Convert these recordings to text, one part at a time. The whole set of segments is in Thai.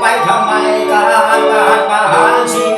ไปทำไมการกาประหาร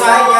saya